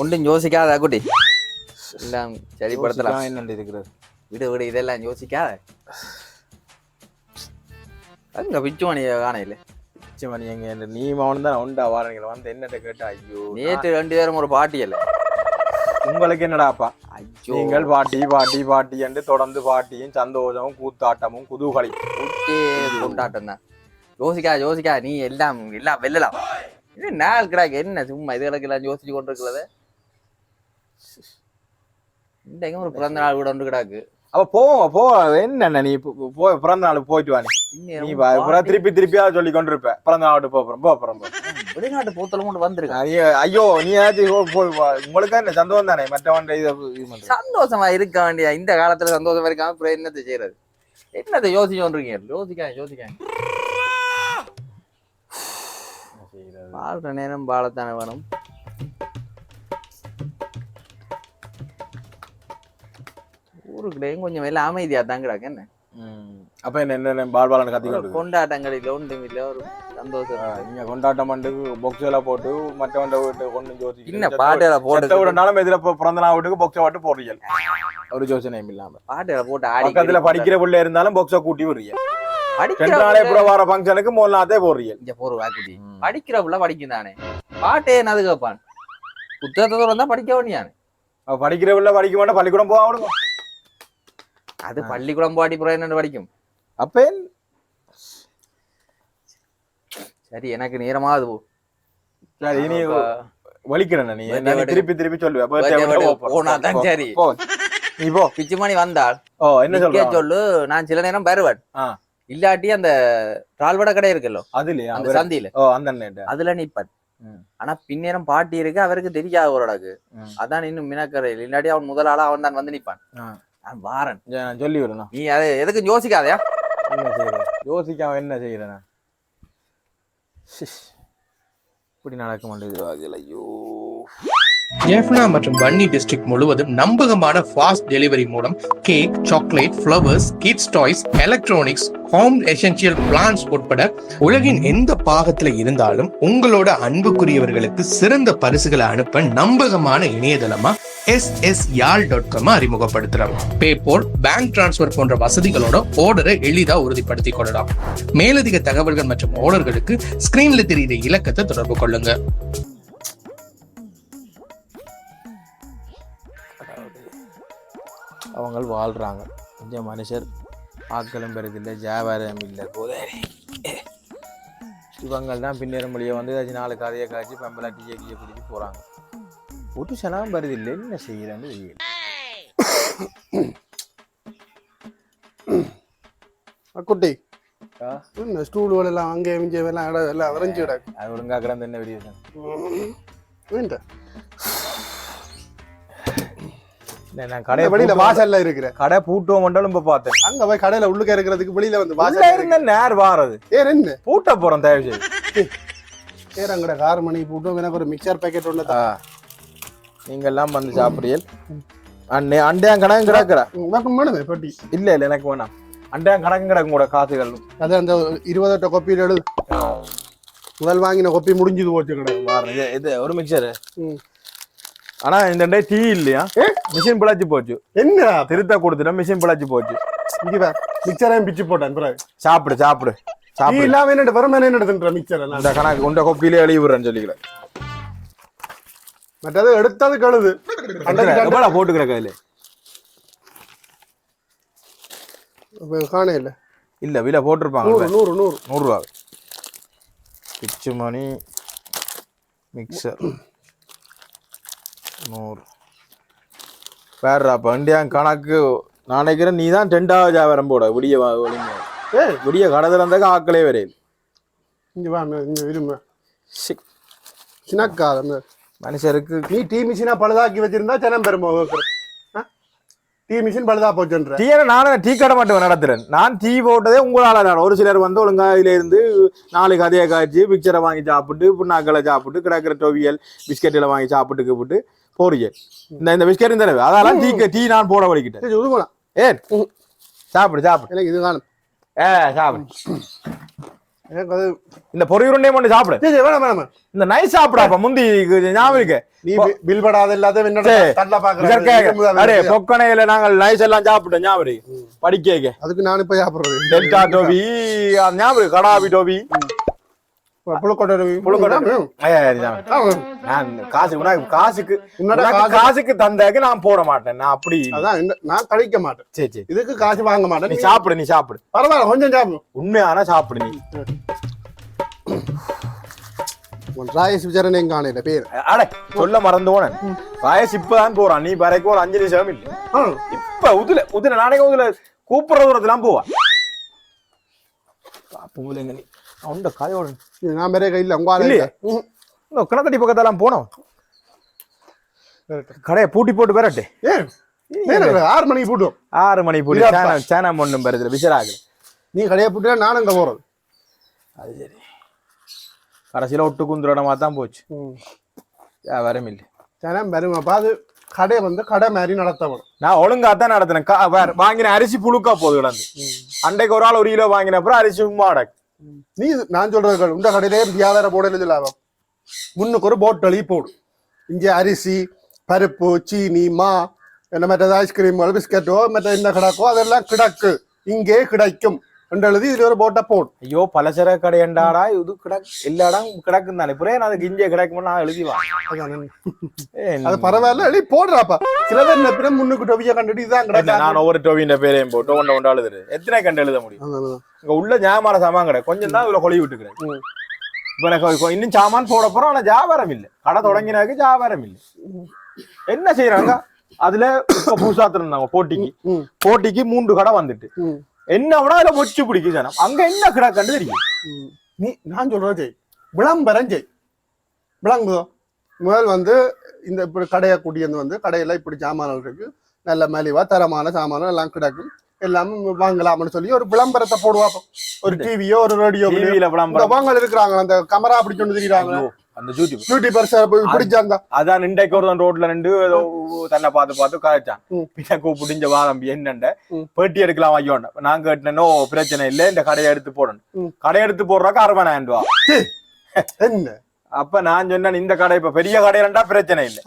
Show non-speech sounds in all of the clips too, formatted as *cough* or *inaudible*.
ஒன்றும் யோசிக்காத குட்டி எல்லாம் சரிப்படுத்தலாம் என்னண்டு இருக்கிறது விடு விடு இதெல்லாம் யோசிக்காத அங்க பிச்சுமணி காணையில பிச்சை மணி எங்க நீ மௌனம் தான் உண்டா வாரணிகள் வந்து என்னட்ட கேட்டா ஐயோ நேற்று ரெண்டு பேரும் ஒரு பாட்டி இல்ல உங்களுக்கு என்னடாப்பா ஐயோ நீங்கள் பாட்டி பாட்டி பாட்டி என்று தொடர்ந்து பாட்டியும் சந்தோஷமும் கூத்தாட்டமும் குதூகலி குட்டி கொண்டாட்டம் தான் யோசிக்கா யோசிக்கா நீ எல்லாம் எல்லாம் வெல்லலாம் இது நாள் கிடாக்கு என்ன சும்மா இதுகளுக்கு எல்லாம் யோசிச்சு கொண்டு இருக்கிறது இன்றைக்கும் ஒரு பிறந்த நாள் கூட ஒன்று கிடாக்கு அப்ப போவோம் போ என்ன நீ போ- போ- பிறந்த நாளுக்கு போயிட்டு வா நீ. அப்புறம் திருப்பி திருப்பியா சொல்லி கொண்டு இருப்ப பிறந்த நாள் போறோம் போ போறோம் போ. வெளிநாட்டு பூத்தலும் கொண்டு வந்திருக்கா நீ ஐயோ நீ ஏதாச்சும் போ- போய். உங்களுக்கு என்ன சந்தோஷம் தானே மற்றவன் இது. சந்தோஷமா இருக்க வேண்டிய இந்த காலத்துல சந்தோஷமா இருக்காம அப்புறம் என்னத்தை செய்யறது என்னத்தை யோசிச்சு கொண்டிருக்கீங்க யோசிக்காங்க யோசிக்காங்க? வாழ்ற நேரம் வாழத்தானே வேணும் ஊருக்குள்ளேயும் கொஞ்சம் எல்லாம் அமைதியா தான் கிடக்கு என்ன. அப்ப என்ன என்ன பால்பாலன் கத்திக்கிட்டு கொண்டாட்டங்கள் இல்ல ஒன்றும் இல்ல ஒரு சந்தோஷம். நீங்க கொண்டாட்டம் பண்ணு பொக்ஸ் எல்லாம் போட்டு மற்றவன் வீட்டு கொண்டு ஜோதி இன்னும் பாட்டுல போட்டு விடனாலும் எதிர பிறந்த நாள் வீட்டுக்கு பொக்ஸை போட்டு போடுறீங்க ஒரு யோசனையும் இல்லாம. பாட்டுல போட்டு ஆடி பக்கத்துல படிக்கிற பிள்ளை இருந்தாலும் பொக்ஸை கூட்டி விடுறீங்க படிக்கிற நாளே கூட வர ஃபங்க்ஷனுக்கு நாளே போடுறீங்க இங்க போற வாக்குடி படிக்கிற புள்ள படிக்கும் தானே. பாட்டே என்னது கேப்பான் புத்தகத்தை தான் படிக்க வேண்டியானே படிக்கிற பிள்ளை படிக்க மாட்டா பள்ளிக்கூடம் போக அது பள்ளிக்கூடம் பாடி என்னன்னு படிக்கும் அப்ப சரி எனக்கு நேரமாகுது போ சரி இனி வலிக்கிறேன் நீ திருப்பி திருப்பி சொல்லுவேன் போனா தான் சரி. நீ போ பிச்சுமணி வந்தாள் ஓ என்ன சொல்ற சொல்லு நான் சில நேரம் வருவேன். இல்லாட்டி அந்த ரால்வட கடை இருக்குல்லோ அதுலயா அந்த சந்தியில ஓ அந்த அதுல நிப்பான். ஆனா பின்னேரம் பாட்டி இருக்கு அவருக்கு தெரியாது ஒருடக்கு ம். அதான் இன்னும் மினக்கரையில் இல்லாட்டி அவன் முதல் ஆளா அவன் தான் வந்து நிப்பான். நான் வாரன். நான் சொல்லி விடணும். நீ அதை எதுக்கும் யோசிக்காதயா? என்ன செய்யறேன் யோசிக்காம என்ன செய்யறேன்? இப்படி நடக்க மாட்டேங்குது ஐயோ. ஜெஃப்னா மற்றும் பன்னி டிஸ்ட்ரிக்ட் முழுவதும் நம்பகமான ஃபாஸ்ட் டெலிவரி மூலம் cake chocolate flowers kids toys electronics home essentials plants உட்பட உலகின் எந்த பாகத்துல இருந்தாலும் உங்களோட அன்புக்குரியவர்களுக்கு சிறந்த பரிசுகளை அனுப்ப நம்பகமான இணையதளமா S S Yarl dot com அறிமுகப்படுத்துறோம். PayPal bank transfer போன்ற வசதிகளோட ஆர்டரை எளிதா உறுதிப்படுத்திக் கொள்ளலாம். மேலதிக தகவல்கள் மற்றும் ஆர்டர்களுக்கு ஸ்கிரீன்ல தெரியுற இலக்கத்தை தொடர்பு கொள்ளுங்க. அவங்க வாழ்றாங்க. இந்த மனுஷர் ஆக்களும் பெறதில்லை வியாபாரம் இல்லை. கோதாரி இவங்கள் தான் பின்னேற மொழியை வந்து ஏதாச்சும் நாலு கதையை காய்ச்சி பம்பலா டீயை கீழே குடிச்சு போகிறாங்க ஒரு சனம் வருதில்லை. என்ன செய்கிறேன்னு தெரியல. குட்டி? இந்த ஸ்டூல்கள் எல்லாம் அங்கே எல்லாம் எல்லாம் வரைஞ்சு கிடக்கு அது ஒழுங்கா கிடந்து என்ன விடிய வேண்டாம் நான் கடையை வெளியில. வாசல்ல இருக்கிற கடை பூட்டுவோம் மண்டலும் இப்போ பார்த்தேன். அங்க போய் கடையில உள்ளுக்க இருக்கிறதுக்கு வெளியில வந்து உள்ள வாசல் இருந்த நேர் வாரது. ஏ ரெண்டு பூட்ட போறோம் தயவு செய்து ஏர் அங்கட ஆறு மணிக்கு போட்டோம் எனக்கு ஒரு மிக்சர் பேக்கெட் ஆ. நீங்க எல்லாம் வந்து சாப்பிடுறீல் அண்ணே அண்டையான் கணக்கு கிடக்குற. உனக்கு வேணுமே பெட்டி? இல்ல இல்ல எனக்கு வேணாம். அண்டையான் கணக்கு கிடக்கும் கூட காசுகள் அது அந்த இருபத்தெட்டு கொப்பியில் எழுது முதல் வாங்கின கொப்பி முடிஞ்சது போச்சு கிடக்கு. இது ஒரு மிக்சர். ஆனா இந்த டே டீ இல்லையா? மிஷின் பிழைச்சு போச்சு. என்ன திருத்த கொடுத்துட்டா மிஷின் பிழைச்சு போச்சு. இங்க மிக்சரையும் பிச்சு போட்டேன் பிறகு. சாப்பிடு சாப்பிடு சாப்பிடு. இல்லாம என்ன வெறும் என்ன மிக்சர் இந்த கணக்கு உண்ட கொப்பிலே எழுதி விடுறேன்னு சொல்லிக்கிறேன். மற்றது எடுத்தது கழுது. அன்றைக்கு கண்ட- எவ்வளவு போட்டு கிடக்கு அதுல இப்ப காணே இல்ல. இல்ல விலை போட்டிருப்பாங்க நூறு நூறு நூறு. நூறுரூவா. பிச்சு மணி மிக்சர். நூறு. வேறப்ப இண்டியான் கணக்கு. நான் நினைக்கிறேன் நீ தான் ரெண்டாவது வியாபாரம் போட விடிய ஒளிங்க ஏய் விடிய கடை திறந்தாக்க ஆக்களே வரையில் இங்க வா இங்க விரும்ப சினக்காத அந்த மனுஷருக்கு நீ டீ மிஷினா பழுதாக்கி வச்சிருந்தா ஜனம் பெருமை டீ மிஷின் பழுதா போச்சுன்ற. டீ நானே டீ கடை மட்டும் நடத்துறேன். நான் டீ போட்டதே உங்களால தான். ஒரு சிலர் வந்து ஒழுங்கா இதுல இருந்து நாலு கதையை காய்ச்சி பிக்சரை வாங்கி சாப்பிட்டு புண்ணாக்களை சாப்பிட்டு கிடக்கிற டொவியல் பிஸ்கெட்டில் வாங்கி சாப்பிட்டு கிப்பிட்டு போறீங்க இந்த இந்த பிஸ்கெட் இந்த அதெல்லாம் டீ டீ நான் போட வலிக்கிட்டேன் உருவலாம் ஏன்? சாப்பிடு சாப்பிடு. எனக்கு இது காணும் ஏ சாப்பிடு. எனக்கு அது இந்த பொறி உருண்டையை மட்டும் சாப்பிடு. வேணாம் வேணாம் இந்த நைஸ் சாப்பிடாப்ப முந்தி ஞாபகம் இருக்கு. நீ பில் படாத இல்லாத பொக்கணையில நாங்கள் நைஸ் எல்லாம் சாப்பிட்டோம் ஞாபகம் படிக்க அதுக்கு நான் இப்ப சாப்பிடுறது. டெல்டா டோபி ஞாபகம் கடாபி டோபி காசுக்கு காசுக்கு தந்தாக்கு நான் போட மாட்டேன். நான் அப்படி நான் கழிக்க மாட்டேன். சரி சரி. இதுக்கு காசு வாங்க மாட்டேன். நீ சாப்பிடு நீ சாப்பிடு. பரவாயில்ல கொஞ்சம் சாப்பிடும் உண்மையான சாப்பிடு நீ? ராயஸ் விசாரணை காணையில பேர். அட சொல்ல மறந்து போனேன் வயசு இப்பதான் போறான். நீ வரைக்கும் ஒரு அஞ்சு நிமிஷம் இல்லை. இப்ப உதுல உதுல நாளைக்கு உதுல கூப்பிடுற தூரத்துலாம் போவா. நீ உண்ட கதையோட இது நான் வேற கையில் உங்க ஆளு இல்லையே. இன்னும் கிணத்தடி பக்கத்தெல்லாம் போனோம். கடையை பூட்டி போட்டு பெறட்டு ஏன் ஏன் ஆறு மணிக்கு போட்டோம் ஆறு மணி பூட்டி. சேனம் சேனம் ஒண்ணும் பெறுதுல விசராகுது நீ கடையை போட்டு நான் அங்க போறது. அது சரி. கடைசியில ஒட்டு குந்துரடமா தான் போச்சு. வியாபாரம் இல்லை. ஜனம் வருமாப்பா அது கடை வந்து கடை மாதிரி நடத்தப்படும் நான் ஒழுங்கா தான் நடத்தினேன். வாங்கின அரிசி புழுக்கா போகுது கிடந்து. அன்றைக்கு ஒரு ஆள் ஒரு கிலோ வாங்கின அப்புறம் அரிசி சும்மா அடக்கு நீ நான் சொல்றது உண்ட இந்த கடையிலே வியாபாரம் போடல முன்னுக்கு ஒரு போட்டலி போடு இங்கே அரிசி பருப்பு சீனி மா என்ன மற்ற ஐஸ்கிரீம் பிஸ்கட்டோ மற்ற என்ன கிடக்கோ அதெல்லாம் கிடக்கு இங்கே கிடைக்கும் எழுதி இதுல ஒரு போட்டை போடு ஐயோ பலசர கடையண்டாடா இது கிடக்கு எல்லா இடம் கிடக்கும் தானே புரிய அதுக்கு இங்கே கிடக்கும்னு நான் எழுதி அதான். வாங்க அது பரவாயில்ல எழுதி போடுறாப்பா சில பேர் பின்ன முன்னுக்கு டொவிய கண்டுட்டு இதான் கிடக்கு நான் ஒவ்வொரு டோவின் பேரையும் போட்டு ஒன்றை ஒன்று எழுதுரு எத்தனை கண்டு எழுத முடியும். இங்க உள்ள ஞாபகம் சாமான் கடை கொஞ்சம் தான் இதுல கொழி விட்டுக்கிறேன். இப்ப எனக்கு இன்னும் சாமான் போட போறோம் ஆனா வியாபாரம் இல்லை கடை தொடங்கினாக்கு வியாபாரம் இல்லை என்ன செய்யறாங்க அதுல இப்ப புதுசா திறந்தாங்க போட்டிக்கு. போட்டிக்கு மூன்று கடை வந்துட்டு. என்ன விட அதுல மொச்சு பிடிக்கும் ஜனம். அங்க என்ன கடை கண்டு தெரியும். நீ நான் சொல்றது செய். விளம்பரம் செய். விளங்குதோ முதல் வந்து இந்த இப்படி கடையை கூட்டியது வந்து கடையில இப்படி சாமான்கள் இருக்கு. நல்ல மலிவா தரமான சாமானம் எல்லாம் கிடக்கும். எல்லாம் வாங்கலாம்னு சொல்லி ஒரு விளம்பரத்தை போடுவாப்போ. ஒரு டிவியோ ஒரு ரேடியோ டிவியில இந்த விளம்பரம். வாங்க இருக்கிறாங்க அந்த கமரா அப்படி சொன்னு தெரியுறாங்க அந்த யூடியூப் யூடியூபர்ஸ் பிடிச்சாங்க. அதான் இன்றைக்கு ஒரு ரோட்ல நின்று ஏதோ தன்னை பார்த்து பார்த்து கதைச்சான். ம். பின்ன கூப்பிட்டு வாதம்பி என்னண்ட. பேட்டி எடுக்கலாம் ஐயோண்ட நான் கேட்டேனோ பிரச்சனை இல்லை இந்த கடையை எடுத்து போடணும். ம். கடை எடுத்து போடுறாக்க அறுபதாயிரம் ரூபா. என்ன? அப்ப நான் சொன்னேன் இந்த கடை இப்ப பெரிய கடையிலண்டா பிரச்சனை இல்லை.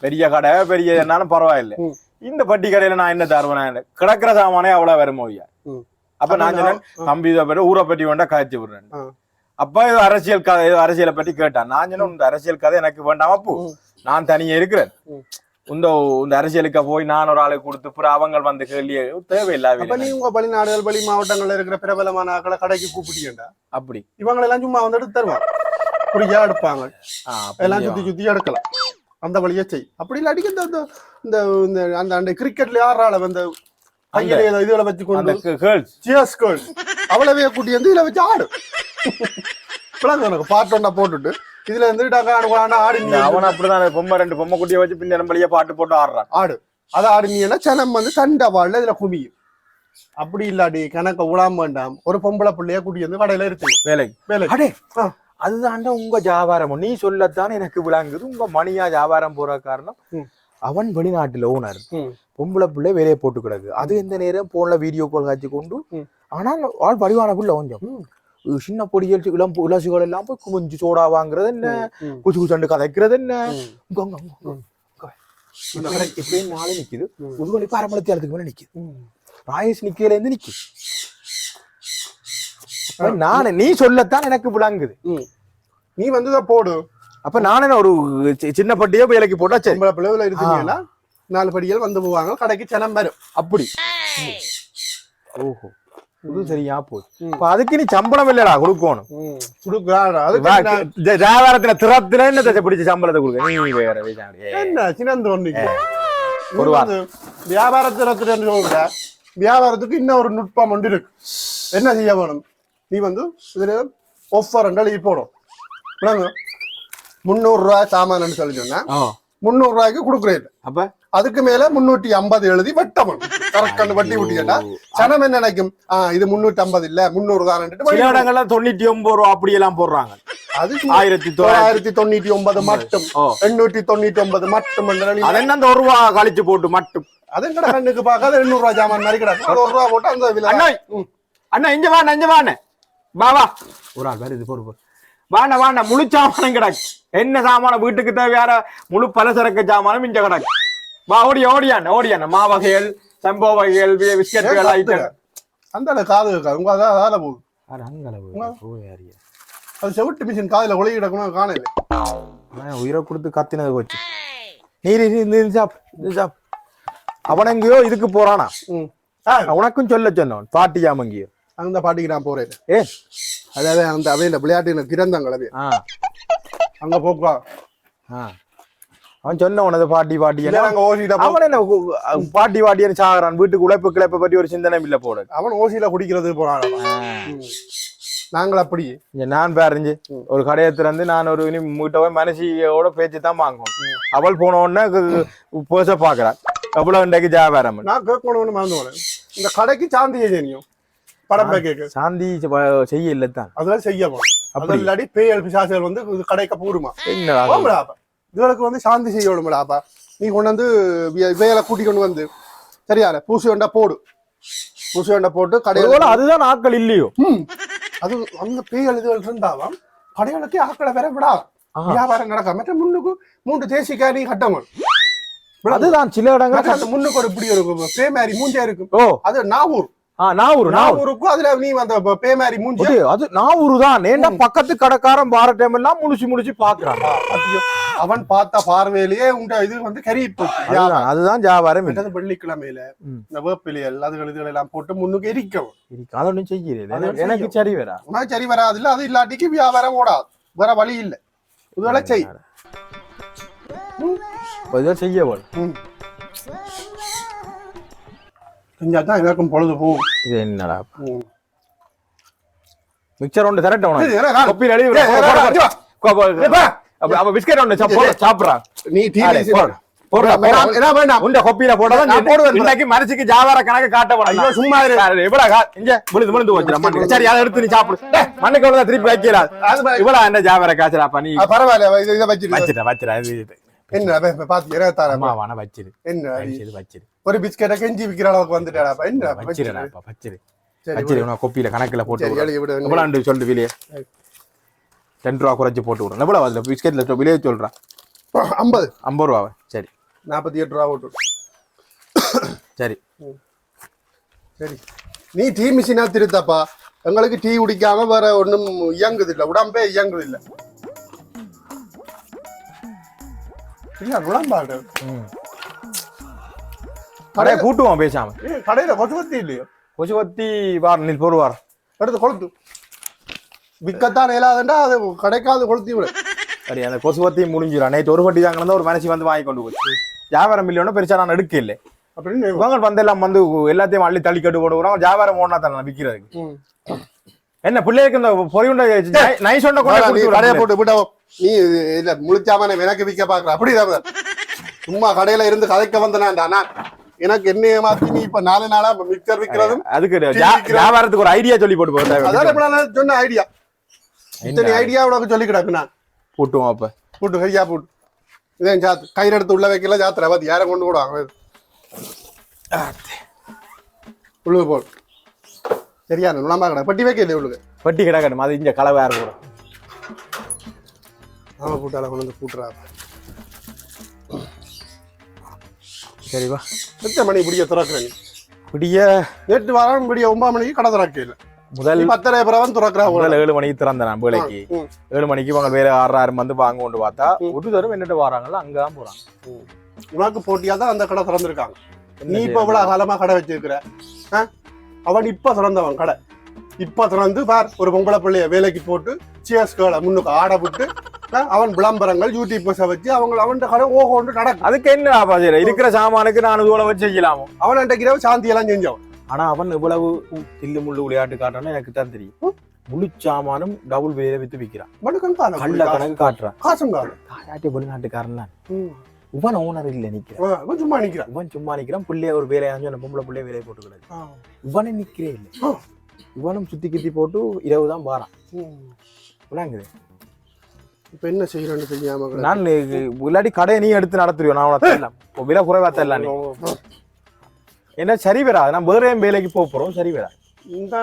பெரிய கடை பெரிய என்னாலும் பரவாயில்லை. இந்த பட்டி கடையில நான் என்ன தருவேன் கிடக்குற சாமானே அவ்வளவு வருமோ ஐயா? ம். அப்ப நான் சொன்னேன் தம்பி ஊரை பற்றி வேண்டா காய்ச்சி விடுறேன். அப்ப இது அரசியல் கதை இது அரசியலை பற்றி கேட்டான் நான் சொன்னேன் இந்த அரசியல் கதை எனக்கு வேண்டாம் அப்பு. நான் தனியே இருக்கிறேன். இந்த இந்த அரசியலுக்கு போய் நான் ஒரு ஆளுக்கு கொடுத்து பிறகு அவங்க வந்து கேள்வி தேவையில்லாத அப்ப நீ உங்க வெளிநாடுகள் வெளி மாவட்டங்கள்ல இருக்கிற பிரபலமான ஆக்களை கடைக்கு கூப்பிட்டீங்கடா அப்படி. இவங்களெல்லாம் சும்மா வந்து எடுத்து தருவாங்க. புரியா எடுப்பாங்க. எல்லாம்? சுத்தி சுத்தி எடுக்கலாம். அந்த வழியை செய். அப்படி இல்லாட்டிக்கு இந்த இந்த- அந்த அந்த கிரிக்கெட்ல கையில ஏதோ இதுல வச்சு கொண்டு அவ்வளவே கூட்டி வந்து இதுல வச்சு ஆடு. இப்பலாம் எனக்கு பாட்டு ஒன்றா போட்டுட்டு. இதுல இருந்து டக்கா ஆடு அவன் அப்படிதான் பொம்மை ரெண்டு பொம்மை குட்டியை வச்சு பின்ன பாட்டு போட்டு ஆடுறான். ஆடு. அதை ஆடினீங்கன்னா சனம் வந்து சண்டை வாழ்ல இதுல குமியும் அப்படி இல்லாடி கணக்க உடாம வேண்டாம். ஒரு பொம்பளை பிள்ளைய கூட்டி வந்து கடையில இருக்கு வேலைக்கு. வேலை அடே. அதுதான்டா உங்க வியாபாரம் நீ சொல்லத்தான் எனக்கு விளங்குது. உங்க மணியா வியாபாரம் போற காரணம். அவன் வெளிநாட்டுல ஓனர். பொம்பளை பிள்ளை வேலையை போட்டு கிடக்கு அது எந்த நேரம் போன்ல வீடியோ கால் காட்சி கொண்டு. ஆனால் ஆள் படிவான புள்ள கொஞ்சம் சின்ன பொடியல் இளம் இளசுகள் எல்லாம் போய் குமிஞ்சு சோடா வாங்குறது என்ன. குச்சு குச்சண்டு கதைக்கிறது என்ன இப்படியே நாளே நிக்குது ம். உதுவலி பாரம்பரியத்துக்கு மேல நிக்குது ம். ராயஸ் நிக்கையில இருந்து நிக்குது அப்ப நானு நீ சொல்லத்தான் எனக்கு விளங்குது. நீ வந்து இதை போடு அப்ப நானே ஒரு சின்ன பட்டியே வேலைக்கு போட்டா சரி பிள்ளைகள் இருந்தீங்கன்னா நாலு படிகள் வந்து போவாங்க கடைக்கு சனம் வரும் அப்படி ஓஹோ இது சரியா போச்சு. ம். அப்ப அதுக்கு நீ சம்பளம் இல்லடா கொடுக்கணும். வியாபாரத்துல திறத்துல என்ன பிடிச்ச சம்பளத்தை கொடுக்க? நீ வேற என்ன சினந்து ஒண்ணுக்கு? ஒரு ஒரு வியாபாரத்துல சொல்ற வியாபாரத்துக்கு இன்னும் ஒரு நுட்பம் ஒன்று இருக்கு. என்ன செய்ய வேணும்? நீ வந்து இதுல ஒஃபர் எழுதி போடும் முந்நூறு ரூபாய் சாமான்னு சொல்லி சொன்னா முந்நூறு ரூபாய்க்கு கொடுக்குறேன். அப்ப? அதுக்கு மேல முன்னூற்றி ஐம்பது எழுதி வெட்டணும் கரெக்டான வட்டி விட்டியட்டா சனம் என்ன நினைக்கும்? ஆ இது முன்னூற்றி ஐம்பது இல்ல முந்நூறு தான் தொண்ணூத்தி ஒன்பது ரூபா அப்படி எல்லாம் போடுறாங்க. அது *laughs* ஆயிரத்தி தொள்ளாயிரத்தி தொண்ணூற்றி ஒன்பது மட்டும். எண்ணூற்றி தொண்ணூற்றி ஒன்பது மட்டும் என்ன அந்த ஒரு ரூபா கழிச்சு போட்டு மட்டும். அது கடை கண்ணுக்கு பார்க்காத எண்ணூறு ரூபாய் ஜாமான் மாதிரி கிடக்கும் அது ஒரு ரூபா போட்டு அந்த விலை அண்ணா. அண்ணா இங்க வாண்ணே இங்க வாண்ணே வா வா. ஒரு ஆள் வேற இது பொறு பொறு வாண்ட வாண்ட முழு சாமானம் கிடக்கு. என்ன சாமானம் வீட்டுக்கு தேவையான முழு பலசரக்கு சாமானம் இங்க கிடக்கு. வா ஓடி ஓடியாண்ட ஓடியாண்ட மா வகைகள் சம்போ வகைகள் பிஸ்கட்டுகள் ஐட்டம்? அந்த காது உங்க அதான் அதால போகுது அது செவிட்டு மிஷின் காதுல ஒளி கிடக்கணும் காணல உயிரை கொடுத்து கத்தினது போச்சு. நீர் நீர் சாப் சாப். அவன் எங்கேயோ இதுக்கு போறானா? ம். உனக்கும் சொல்ல சொன்னவன் பாட்டியாம எங்கேயோ. அந்த பாட்டிக்கு நான் போறேன். ஏ. அதாவது அந்த அவையில விளையாட்டு கிரந்தங்கள் ஆ. அங்க போக்குவா ஆ. அவன் சொன்ன உனது பாட்டி பாட்டி அவன் என்ன பாட்டி பாட்டின்னு சாகுறான். வீட்டுக்கு உழைப்பு கிளைப்பை பற்றி ஒரு சிந்தனை இல்ல போட அவன் ஓசியில குடிக்கிறது போறான் நாங்கள் அப்படி. நான் பாருஞ்சு ஒரு கடையை திறந்து நான் ஒரு இனி வீட்டை போய் மனசியோட பேச்சு தான் வாங்குவோம். அவள் போன உடனே பேச பாக்குறான் எவ்வளவு இன்றைக்கு வியாபாரம் நான் கேட்கணும்னு மறந்து போனேன் இந்த கடைக்கு சாந்தி தெரியும் படம் கேக்கு சாந்தி செய்ய இல்லை தான் அதெல்லாம் செய்ய போனோம் அப்படி. அது இல்லாட்டி பேயல் பிசாசுகள் வந்து கடைக்கு போடுமா? என்னடா இதுகளுக்கு வந்து சாந்தி செய்ய விடுமாடாப்பா நீ கொண்டு வந்து வேலை கூட்டி கொண்டு வந்து சரியால? பூசி வேண்டா போடு. பூசி வேண்டா போட்டு கடையில அதுதான் ஆட்கள் இல்லையோ. அது அந்த பேயல் இதுகள் இருந்தாலும் கடைகளுக்கு ஆக்களை வேற விடா. வியாபாரம் நடக்க மற்ற முன்னுக்கு மூன்று தேசிக்காய் நீ கட்டவன் அதுதான் சில இடங்கள் அந்த முன்னுக்கு ஒரு இப்படி இருக்கும். பே மாதிரி மூஞ்சா இருக்கும். ஓ. அது நாவூர். நாவூர் நாவூர். நாவூருக்கும் அதுல நீ அந்த பே மாதிரி மூஞ்சி. அது நாவூர் தான். ஏன்டா பக்கத்து கடைக்காரன் பார டைம் எல்லாம் முடிச்சு முடிச்சு பாக்குறான் அவன் பார்த்த பார்வையிலேயே உண்ட இது வந்து கறி போச்சு அதுதான் வியாபாரம் வெள்ளிக்கிழமையில. இந்த வேப்பிலைகள் அதுகள் இதுகள் எல்லாம் போட்டு முன்னுக்கு எரிக்கவும் இருக்கு. அதை ஒண்ணும் செய்கிறது அதை எனக்கு- சரி வேறா உனக்கு சரி வராது இல்ல அது இல்லாட்டிக்கு வியாபாரம் ஓடாது. வேற வழி இல்ல. இதுகளை செய். பதில் செய்ய போல். ம். செஞ்சாதான் எனக்கும் பொழுது போகும் இது என்னடா. மிக்சர் ஒன்று தரட்ட உனக்கு. அவ பிஸ்கட் ஒன்று போட சாப்பிடுறான் நீ டீ அடே, போடு. போடுறா, போடுறா. என்ன வேண்டாம் உண்ட கொப்பியில போடாதான் நான் போடுவேன். இன்னைக்கு மனசுக்கு ஜாவார கணக்கு காட்ட சும்மா விழுந்து விழுந்து மண்ணுக்கு சரி அதை எடுத்து நீ சாப்பிடு. மண்ணுக்கு திருப்பி பா- இவ்வளவு என்ன ஜாவார காய்ச்சலாப்பா நீ? பரவாயில்ல. இதை வச்சிரு. என்ன பாத்து வச்சிரு. என்ன வச்சிரு வச்சிரு. ஒரு பிஸ்கெட்டை கெஞ்சி விக்கிற அளவுக்கு வந்துட்டாடாப்பா என்ன வச்சிருடாப்பா வச்சிரு. சரி வச்சிரு உனக்கு கொப்பியில கணக்குல போட்டு சொல்லு வெளியே. ரெண்டு ரூபா குறைச்சு போட்டு விடுறேன் எவ்வளவு அதுல பிஸ்கெட்ல வெளியே சொல்றான் ஐம்பது. ஐம்பது ரூபாவா? சரி. நாற்பத்தி எட்டு ரூபா ஓட்டு சரி. சரி. நீ டீ மிஷினா திருத்தப்பா. எங்களுக்கு டீ குடிக்காம வேற ஒண்ணும் இயங்குது இல்ல உடம்பே இயங்குது இல்ல இல்ல உடம்பாடு கடையை கூட்டுவோம் பேசாம. கடையில கொசுவத்தி இல்லையோ? கொசுவத்தி வார நீ போடுவார் எடுத்து கொளுத்து. விற்கத்தான் இயலாதுண்டா அது கடைக்காது கொளுத்தி விடு. சரி அந்த கொசுவத்தி முடிஞ்சிடும் நேற்று ஒரு வட்டி தாங்க ஒரு மனசு வந்து வாங்கி கொண்டு போச்சு. வியாபாரம் இல்லையோனா பெருசா நான் எடுக்க இல்லை அப்படின்னு இவங்க வந்து எல்லாம் வந்து எல்லாத்தையும் அள்ளி தள்ளி கட்டு விடுறாங்க. வியாபாரம் ஓடனா தான் விற்கிறதுக்கு. என்ன பிள்ளைக்கு இந்த பொறியுண்ட நைஸ் ஒன்ன வேற நீ கொண்டு கடையை போட்டு விட்டோம் நீ இல்ல முழிச்சாம எனக்கு விற்க பாக்குற அப்படிதான் சும்மா கடையில இருந்து கதைக்க வந்தனாண்டா நான். எனக்கு என்ன ஏமாத்தி நீ இப்ப நாலு நாளா மிக்சர் விற்கிறதும் அதுக்கு. வியாபாரத்துக்கு ஒரு ஐடியா சொல்லி போட்டு அதான் இப்ப நான் சொன்ன ஐடியா இத்தனை ஐடியா உனக்கு சொல்லி கிடக்கு நான். போட்டுவோம் அப்ப. போட்டு கையா போட்டு. இதே ஜாத்து கயிறு எடுத்து உள்ள வைக்கல ஜாத்திரை பார்த்து யாரை கொண்டு கூட உள்ள போல் சரியா நுழாம கிடக்கு பட்டி வைக்கல இவளுக்கு வட்டி கிடக்கணும் அது இங்க களை வேற போடும். ஆமா கூட்டால கொண்டு வந்து கூட்டுறா சரிவா எத்தனை மணி இப்படிய திறக்கிற நீ? விடிய நேற்று வாரம் இப்படிய ஒன்பது மணிக்கு கடை திறக்க இல்ல முதல் பத்தரை பிறவன் திறக்கிறா முதல் ஏழு மணிக்கு திறந்தேன் வேலைக்கு. ஏழு மணிக்கு இவங்க வேற ஆறு ஆறு வந்து வாங்க கொண்டு பார்த்தா ஒரு தரம் என்னட்டு வராங்கல்ல அங்கதான் போறாங்க. உனக்கு போட்டியா தான் அந்த கடை திறந்திருக்காங்க. நீ இப்ப செய்யறது? இவ்வளவு காலமா கடை வச்சிருக்கிற? அவன் இப்ப திறந்தவன் கடை. இப்ப திறந்து பார் ஒரு பொம்பளை பிள்ளைய வேலைக்கு போட்டு சிஎஸ் கடை முன்னுக்கு ஆட விட்டு? அவன் விளம்பரங்கள் யூடியூப்பர்ஸை வச்சு அவங்க அவன் கடை ஓகோண்டு நடக்கும். அதுக்கு என்ன? இருக்கிற சாமானுக்கு நான் இதுவரை வச்சு செய்யலாமோ? அவன் அன்றைக்கு சாந்தி எல்லாம் செஞ்சவன். ஆனா அவன் இவ்வளவு தில்லு முள்ளு விளையாட்டு காட்டுறான்னு எனக்கு தான் தெரியும். முழு சாமானும் டபுள் வேலை வித்து விற்கிறான் கள்ள கணக்கு காட்டுறான். காசும் காட்டி வெளிநாட்டுக்காரன் தான் இவன் ஓனர் இல்ல நிக்கிறான். சும்மா நிக்கிறான். இவன் சும்மா நிக்கிறான். பிள்ளைய ஒரு வேலையா அந்த பொம்பளை பிள்ளைய வேலையை போட்டு கிடக்கு இவனே நிக்கிறே இல்லை. இவனும் சுத்தி கித்தி போட்டு இரவு தான் வாரான். விளாங்குது. இப்ப என்ன செய்யறேன்னு தெரியாம. நான் இல்லாட்டி கடையை நீ எடுத்து நடத்துருவேன் நான் உனக்கு எல்லாம் விலை குறைவா தரலாம் என்ன சரி வரா நான் வேற ஏன் வேலைக்கு போக போறோம்? சரி வரா இந்த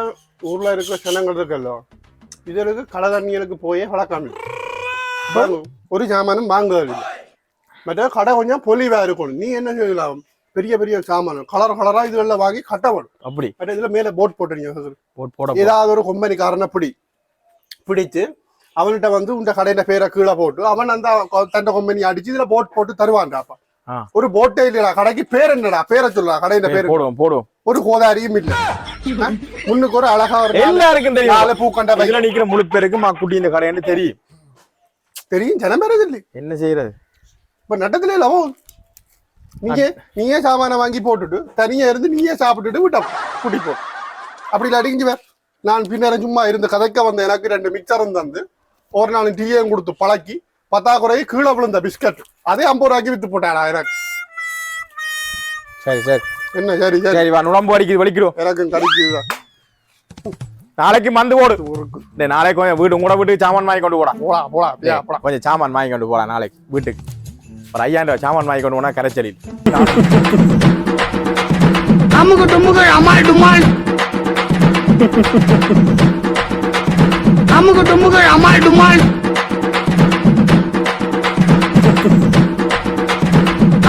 ஊர்ல இருக்கிற ஜனங்கள் இருக்கല്ലോ இதற்கு கடை தண்ணிகளுக்கு போயே வளர்க்காம ஒரு சாமானும் வாங்குவதில்லை மற்ற கடை கொஞ்சம் பொலிவா இருக்கணும். நீ என்ன செய்யலாம்? பெரிய பெரிய சாமான். கலர் கலரா இதுல வாங்கி கட்டணும் அப்படி. மற்ற இதுல மேல போட் போட்டுறீங்க போட் போட ஏதாவது ஒரு கொம்பனிக்காரனை பிடி பிடிச்சு அவன்கிட்ட வந்து இந்த கடையில பேரை கீழே போட்டு அவன் அந்த தண்டை கொம்பனி அடிச்சு இதுல போட் போட்டு தருவான்டாப்பா. ஒரு போட்டே இல்லடா கடைக்கு பேர் என்னடா? பேரை சொல்லா கடையில பேரு. போடுவோம் போடுவோம். ஒரு கோதாரியும் இல்ல? முன்னுக்கு ஒரு அழகா ஒரு நாலு- எல்லாருக்கும் தெரியும். பூக்கண்ட இதுல நிக்கிற முழு பேருக்கு மாக்குட்டி இந்த கடைன்னு தெரியும். தெரியும் ஜனம் பேரது இல்லை என்ன செய்யறது? இப்ப நட்டத்துல இல்லவோ நீங்க நீயே சாமான வாங்கி போட்டுட்டு தனியா இருந்து நீயே சாப்பிட்டுட்டு விட்ட குடிப்போம் அப்படி இல்லை வேற நான் பின்னர் சும்மா இருந்து கதைக்க வந்த எனக்கு ரெண்டு மிக்சரும் தந்து ஒரு நாள் டீயும் கொடுத்து பழக்கி பத்தாக்குறையை கீழே விழுந்த பிஸ்கட். அதே ஐம்பது ரூபாய்க்கு வித்து போட்டாடா எனக்கு. சரி சரி. என்ன சரி சரி. சரி வா நுழம்பு அடிக்குது வலிக்கிறோம் எனக்கும் கிடைக்குதுதான் நாளைக்கு மந்து போடு நாளைக்கு கொஞ்சம் வீடு உங்களோட வீட்டுக்கு சாமான் வாங்கி கொண்டு போடா. போடா போடா அப்படியா போடா. கொஞ்சம் சாமான் வாங்கி கொண்டு போலாம் நாளைக்கு வீட்டுக்கு. ஒரு ஐயாயிரம் ரூபாய் சாமான் வாங்கி கொண்டு போனா கரைச்சலில் அமுகு டுமுகு அமால் டுமால். அமுகு டுமுகு அமால் டுமால்.